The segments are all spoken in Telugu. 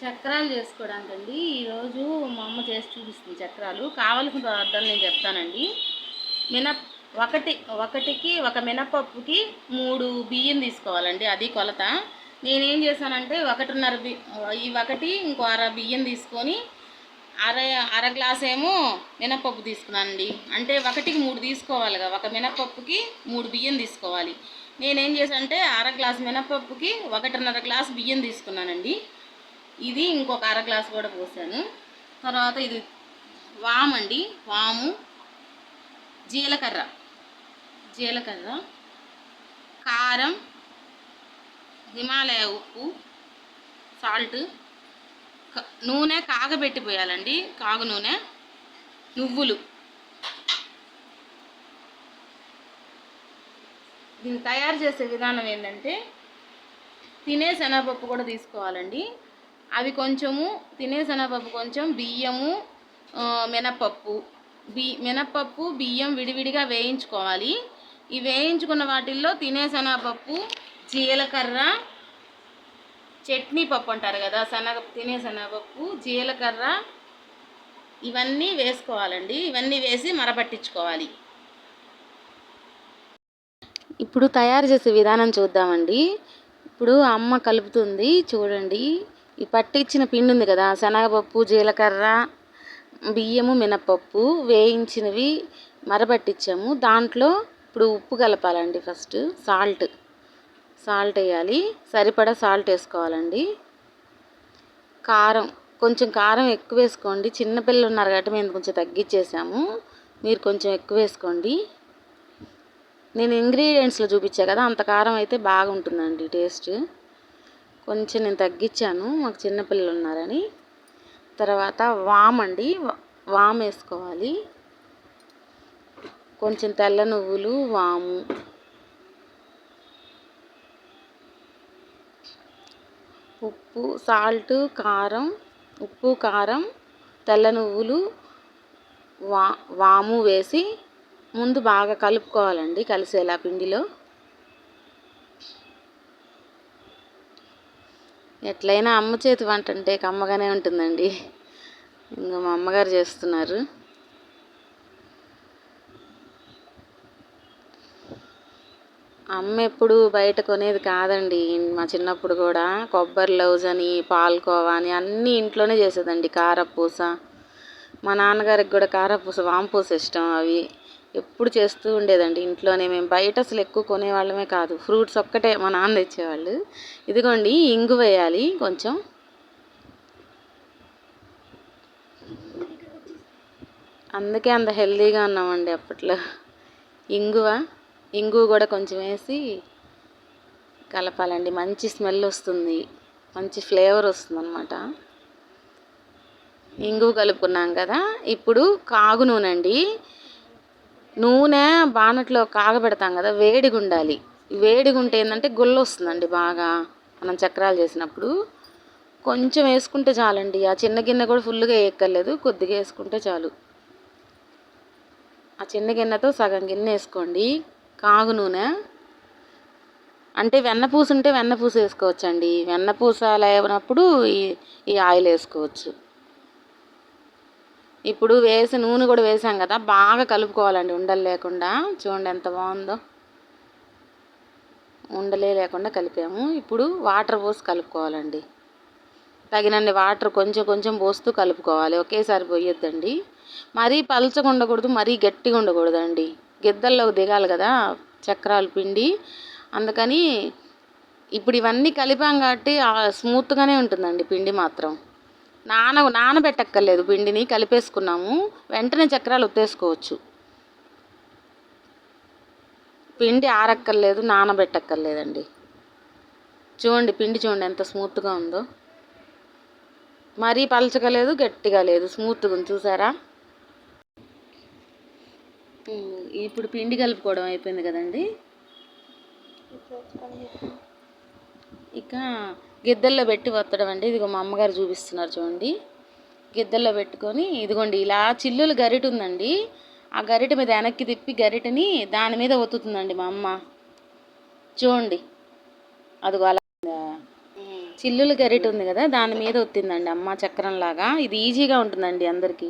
చక్రాలు చేసుకోవడానికి అండి ఈరోజు మా అమ్మ చేసి చూపిస్తుంది చక్రాలు. కావలసిన పదార్థాలు నేను చెప్తానండి. మినప్ ఒకటి ఒకటికి ఒక మినపప్పుకి మూడు బియ్యం తీసుకోవాలండి. అది కొలత. నేనేం చేశానంటే ఒకటిన్నర బి ఈ ఒకటి ఇంకో అర బియ్యం తీసుకొని అర అర గ్లాస్ ఏమో మినపప్పు తీసుకున్నానండి. అంటే ఒకటికి మూడు తీసుకోవాలిగా ఒక మినపప్పుకి మూడు బియ్యం తీసుకోవాలి. నేనేం చేశానంటే అర గ్లాస్ మినపప్పుకి ఒకటిన్నర గ్లాస్ బియ్యం తీసుకున్నానండి. ఇది ఇంకొక అర గ్లాస్ కూడా పోసాను. తర్వాత ఇది వాము అండి. వాము జీలకర్ర. జీలకర్ర కారం హిమాలయ ఉప్పు సాల్ట్ నూనె కాగబెట్టిపోయాలండి. కాగు నూనె నువ్వులు. దీన్ని తయారు చేసే విధానం ఏంటంటే తినే శనగపప్పు కూడా తీసుకోవాలండి. అవి కొంచెము తినే శనగపప్పు కొంచెం బియ్యము మినపప్పు బి మినపప్పు బియ్యం విడివిడిగా వేయించుకోవాలి. ఈ వేయించుకున్న వాటిల్లో తినే శనగపప్పు జీలకర్ర చట్నీ పప్పు అంటారు కదా శనగ తినే శనగపప్పు జీలకర్ర ఇవన్నీ వేసుకోవాలండి. ఇవన్నీ వేసి మరపట్టించుకోవాలి ఇప్పుడు తయారు చేసే విధానం చూద్దామండి. ఇప్పుడు అమ్మ కలుపుతుంది చూడండి. ఈ పట్టించిన పిండి ఉంది కదా శనగపప్పు జీలకర్ర బియ్యము మినపప్పు వేయించినవి మరబట్టించాము దాంట్లో ఇప్పుడు ఉప్పు కలపాలండి ఫస్ట్ సాల్ట్. సాల్ట్ వేయాలి. సరిపడా సాల్ట్ వేసుకోవాలండి. కారం కొంచెం కారం ఎక్కువ వేసుకోండి. చిన్నపిల్లలు ఉన్నారు కాబట్టి మేము కొంచెం తగ్గించేసాము మీరు కొంచెం ఎక్కువ వేసుకోండి. నేను ఇంగ్రీడియంట్స్లో చూపించా కదా అంత కారం అయితే బాగుంటుందండి టేస్ట్. కొంచెం నేను తగ్గించాను. మాకు చిన్నపిల్లలు ఉన్నారని. తర్వాత వామ్ అండి. వా- వామ్ వేసుకోవాలి. కొంచెం తెల్ల నువ్వులు వాము. ఉప్పు సాల్ట్ కారం ఉప్పు కారం తెల్ల నువ్వులు వా వాము వేసి ముందు బాగా కలుపుకోవాలండి కలిసేలా పిండిలో. ఎట్లయినా అమ్మ చేతి వంట అంటే కమ్మగానే ఉంటుందండి. ఇంకా మా అమ్మగారు చేస్తున్నారు. అమ్మ ఎప్పుడు బయట కొనేది కాదండి. మా చిన్నప్పుడు కూడా కొబ్బరి లౌజ్ అని పాల్కోవా అని అన్నీ ఇంట్లోనే చేసేదండి. కారపూస. మా నాన్నగారికి కూడా కారపూస వాంపూస ఇష్టం అవి. ఎప్పుడు చేస్తూ ఉండేదండి ఇంట్లోనే. మేము బయట అసలు ఎక్కువ కొనేవాళ్ళమే కాదు. ఫ్రూట్స్ ఒక్కటే మా నాన్న తెచ్చేవాళ్ళు. ఇదిగోండి ఇంగు వేయాలి కొంచెం. అందుకే అంత హెల్దీగా ఉన్నామండి అప్పట్లో. ఇంగువ? ఇంగు కూడా కొంచెం వేసి కలపాలండి. మంచి స్మెల్ వస్తుంది. మంచి ఫ్లేవర్ వస్తుంది అనమాట ఇంగు కలుపుకున్నాం కదా. ఇప్పుడు కాగు నూనె అండి నూనె బాణట్లో కాగబెడతాం కదా వేడిగా ఉండాలి వేడిగా ఉంటే ఏంటంటే గుల్ల వస్తుందండి బాగా. మనం చక్రాలు చేసినప్పుడు కొంచెం వేసుకుంటే చాలండి. ఆ చిన్న గిన్నె కూడా ఫుల్గా వేయక్కర్లేదు కొద్దిగా వేసుకుంటే చాలు. ఆ చిన్న గిన్నెతో సగం గిన్నె వేసుకోండి. కాగు నూనె. అంటే వెన్నపూస ఉంటే వెన్నపూస వేసుకోవచ్చండి. వెన్నపూస లేనప్పుడు ఈ ఈ ఆయిల్ వేసుకోవచ్చు. ఇప్పుడు వేసి నూనె కూడా వేసాం కదా బాగా కలుపుకోవాలండి ఉండలు లేకుండా. చూడండి ఎంత బాగుందో. ఉండలే లేకుండా కలిపాము. ఇప్పుడు వాటర్ పోసి కలుపుకోవాలండి. తగినన్ని వాటర్ కొంచెం కొంచెం పోస్తూ కలుపుకోవాలి. ఒకేసారి పోయొద్దండి. మరీ పలచగా ఉండకూడదు మరీ గట్టిగా ఉండకూడదండి. గిద్దల్లోకి దిగాలి కదా చక్రాలు పిండి. అందుకని ఇప్పుడు ఇవన్నీ కలిపాం కాబట్టి స్మూత్గానే ఉంటుందండి పిండి మాత్రం. నాన నానబెట్టక్కర్లేదు పిండిని కలిపేసుకున్నాము. వెంటనే చక్రాలు ఉత్తేసుకోవచ్చు పిండి ఆరక్కర్లేదు నానబెట్టక్కర్లేదండి. చూడండి పిండి చూడండి ఎంత స్మూత్గా ఉందో. మరీ పలచగా లేదు గట్టిగా లేదు స్మూత్గా ఉంది చూసారా? ఇప్పుడు పిండి కలుపుకోవడం అయిపోయింది కదండి. ఇక గిద్దల్లో పెట్టి వత్తడం అండి. ఇదిగో మా అమ్మగారు చూపిస్తున్నారు చూడండి. గిద్దల్లో పెట్టుకొని ఇదిగోండి ఇలా చిల్లులు గరిట ఉందండి. ఆ గరిట మీద వెనక్కి తిప్పి గరిటని దాని మీద ఒత్తుతుందండి మా అమ్మ. చూడండి. అదిగో అలా. చిల్లులు గరిట ఉంది కదా దాని మీద ఒత్తిందండి అమ్మ చక్రం లాగా ఇది ఈజీగా ఉంటుందండి అందరికీ.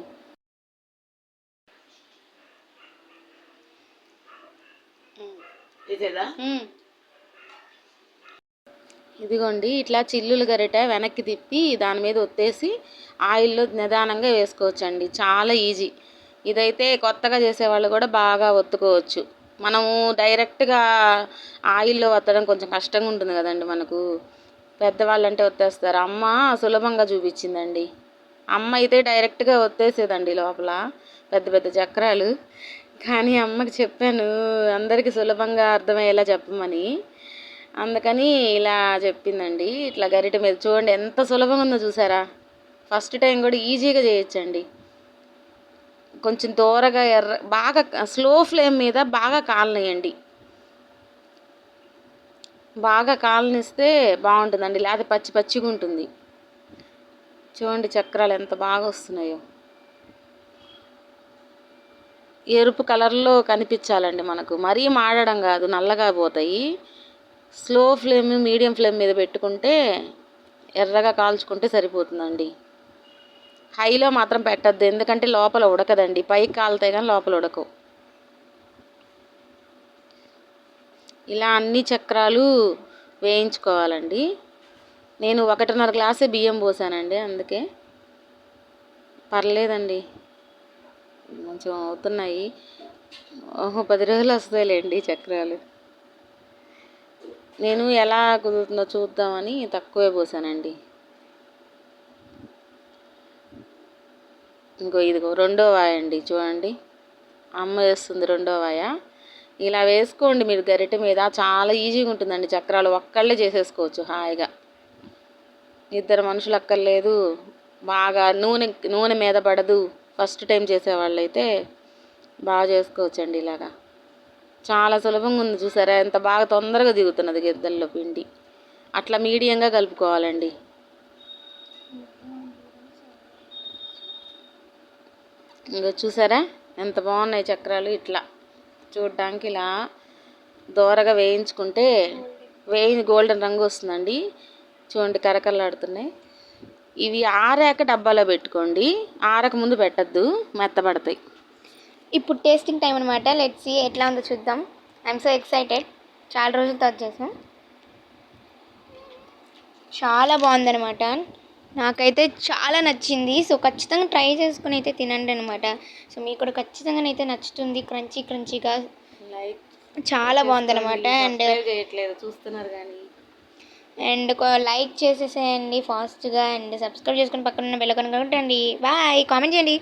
ఇదేదా ఇదిగోండి ఇట్లా చిల్లులు గరిట వెనక్కి తిప్పి దాని మీద ఒత్తేసి ఆయిల్లో నిదానంగా వేసుకోవచ్చండి. చాలా ఈజీ. ఇదైతే కొత్తగా చేసేవాళ్ళు కూడా బాగా ఒత్తుకోవచ్చు. మనము డైరెక్ట్గా ఆయిల్లో వత్తడం కొంచెం కష్టంగా ఉంటుంది కదండి మనకు. పెద్దవాళ్ళు అంటే ఒత్తేస్తారు. అమ్మ సులభంగా చూపించిందండి. అమ్మ అయితే డైరెక్ట్గా ఒత్తేసేదండి లోపల పెద్ద పెద్ద చక్రాలు. కానీ అమ్మకి చెప్పాను అందరికీ సులభంగా అర్థమయ్యేలా చెప్పమని. అందుకని ఇలా చెప్పిందండి. ఇట్లా గరిట మీద చూడండి ఎంత సులభంగా ఉందో చూసారా? ఫస్ట్ టైం కూడా ఈజీగా చేయొచ్చండి. కొంచెం దూరగా ఎర్ర బాగా స్లో ఫ్లేమ్ మీద బాగా కాలనేయండి బాగా కాలనిస్తే బాగుంటుందండి. లేకపోతే పచ్చి పచ్చిగా ఉంటుంది. చూడండి చక్రాలు ఎంత బాగా వస్తున్నాయో. ఎరుపు కలర్లో కనిపించాలండి మనకు. మరీ మాడడం కాదు నల్లగా పోతాయి. స్లో ఫ్లేమ్ మీడియం ఫ్లేమ్ మీద పెట్టుకుంటే ఎర్రగా కాల్చుకుంటే సరిపోతుందండి. హైలో మాత్రం పెట్టద్దు ఎందుకంటే లోపల ఉడకదండి. పైకి కాలుతాయి కానీ లోపల ఉడకవు. ఇలా అన్ని చక్రాలు వేయించుకోవాలండి. నేను ఒకటిన్నర గ్లాసే బియ్యం పోసానండి అందుకే. పర్లేదండి. కొంచెం అవుతున్నాయి. ఓహో పది రోజులు వస్తాయిలేండి చక్రాలు. నేను ఎలా కుదురుతుందో చూద్దామని తక్కువే పోసానండి. ఇంకో ఇదిగో రెండో వాయ అండి చూడండి. అమ్మ వేస్తుంది రెండో వాయ. ఇలా వేసుకోండి మీరు గరిటె మీద. చాలా ఈజీగా ఉంటుందండి చక్రాలు. ఒక్కళ్ళే చేసేసుకోవచ్చు హాయిగా. ఇద్దరు మనుషులు అక్కర్లేదు. బాగా నూనె నూనె మీద పడదు. ఫస్ట్ టైం చేసేవాళ్ళు అయితే బాగా చేసుకోవచ్చండి ఇలాగా. చాలా సులభంగా ఉంది చూసారా? ఎంత బాగా తొందరగా దిగుతున్నది గిద్దల్లో పిండి. అట్లా మీడియంగా కలుపుకోవాలండి. ఇంకా చూసారా? ఎంత బాగున్నాయి చక్రాలు ఇట్లా. చూడడానికి ఇలా దోరగా వేయించుకుంటే వేయి గోల్డెన్ రంగు వస్తుందండి. చూడండి కరకరలాడుతున్నాయి. ఇవి ఆరాక డబ్బాలో పెట్టుకోండి. ఆరక ముందు పెట్టద్దు. మెత్తబడతాయి. ఇప్పుడు టేస్టింగ్ టైం అనమాట లెట్స్ సీ ఎట్లా ఉందో చూద్దాం. ఐఎమ్ సో ఎక్సైటెడ్ చాలా రోజుల తర్వాత చేసాం చాలా బాగుందనమాట నాకైతే చాలా నచ్చింది. సో ఖచ్చితంగా ట్రై చేసుకుని అయితే తినండి అనమాట సో మీకు కూడా ఖచ్చితంగా అయితే నచ్చుతుంది. క్రంచీ క్రంచీగా లైక్ చాలా బాగుందన్నమాట అండ్ చేయట్లేదు. చూస్తున్నారు కానీ. అండ్ లైక్ చేసేసేయండి ఫాస్ట్గా అండ్ సబ్స్క్రైబ్ చేసుకుని పక్కన ఉన్న బెల్ కొనుక్కుంటండి బాయ్ కామెంట్ చేయండి.